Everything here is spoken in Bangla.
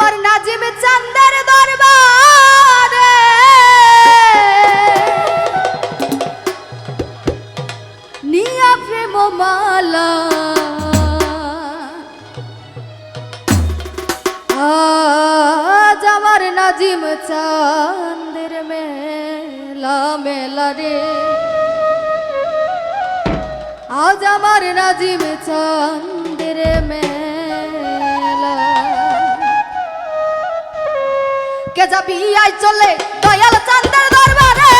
আমার নাজিম চান্দের দরবারে। নিয়া প্রেম মালা। আজ আমার নাজিম চান্দের মেলা মেলা রে। আজ আমার নাজিম চান্দের মেলা। কে যাবি আই চলে? দয়াল চান্দের দরবারে।